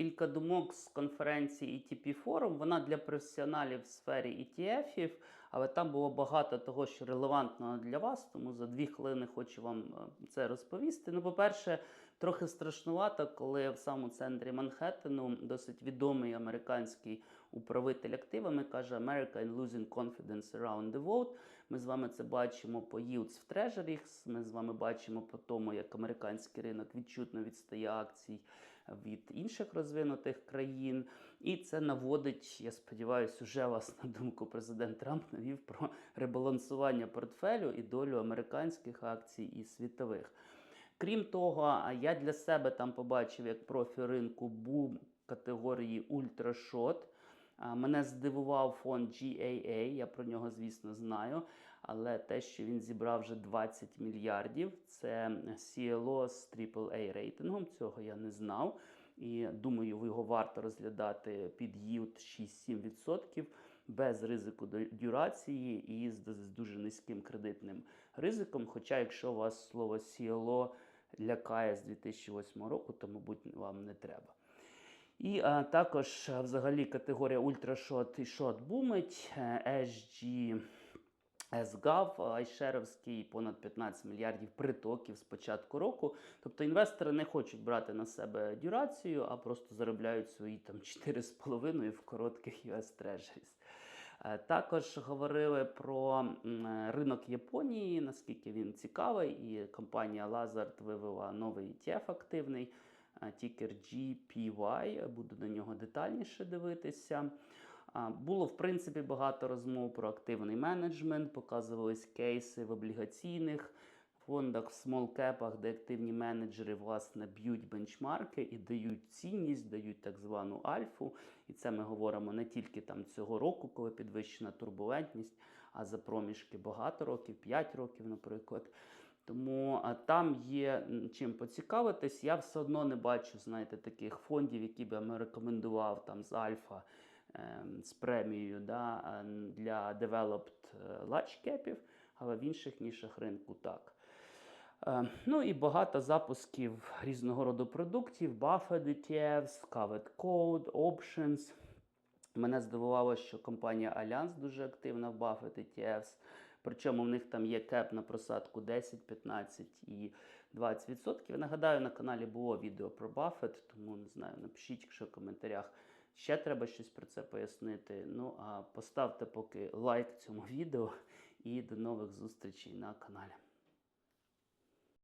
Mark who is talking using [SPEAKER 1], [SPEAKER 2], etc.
[SPEAKER 1] Кілька думок з конференції ETP Forum. Вона для професіоналів в сфері ETF, але там було багато того, що релевантно для вас, тому за дві хвилини хочу вам е, це розповісти. Ну, по-перше, трохи страшнувато, коли в самому центрі Манхеттену досить відомий американський управитель активами каже America is losing confidence around the world. Ми з вами це бачимо по yields в Treasuries, Ми з вами бачимо по тому, як американський ринок відчутно відстає акцій від інших розвинутих країн. І це наводить, я сподіваюся, уже вас на думку президент Трамп навів про ребалансування портфелю і долю американських акцій і світових. Крім того, я для себе там побачив, як профі ринку бум категорії ультрашот. Мене здивував фонд GAA, я про нього, звісно, знаю. Але те, що він зібрав вже 20 мільярдів, це CLO з AAA рейтингом. Цього я не знав. І думаю, його варто розглядати під yield 6-7% без ризику дюрації і з дуже низьким кредитним ризиком. Хоча, якщо у вас слово CLO лякає з 2008 року, то, мабуть, вам не треба. І а, також взагалі категорія ультрашот і шот бумить. SG SGAV, айшеровський понад 15 мільярдів притоків з початку року. Тобто інвестори не хочуть брати на себе дюрацію, а просто заробляють свої там 4,5 в коротких US Treasuries. Також говорили про ринок Японії, наскільки він цікавий, і компанія Lazard вивела новий ETF активний тікер GPY, буду на нього детальніше дивитися. Було, в принципі, багато розмов про активний менеджмент, показувались кейси в облігаційних фондах, в смолкепах, де активні менеджери власне б'ють бенчмарки і дають цінність, дають так звану альфу. І це ми говоримо не тільки там цього року, коли підвищена турбулентність, а за проміжки багато років, 5 років, наприклад. Тому а, там є чим поцікавитись. Я все одно не бачу, знаєте, таких фондів, які би я рекомендував там з Альфа е, з премією да, для developed large capів, але в інших нішах ринку так. Е, ну і багато запусків різного роду продуктів, Buffett ETFs, Covered Code, Options. Мене здивувало, що компанія Allianz дуже активна в Buffett ETFs. Причому в них там є кеп на просадку 10, 15 і 20%. Нагадаю, на каналі було відео про Баффет, тому не знаю, напишіть, якщо в коментарях ще треба щось про це пояснити. Ну а поставте поки лайк цьому відео і до нових зустрічей на каналі.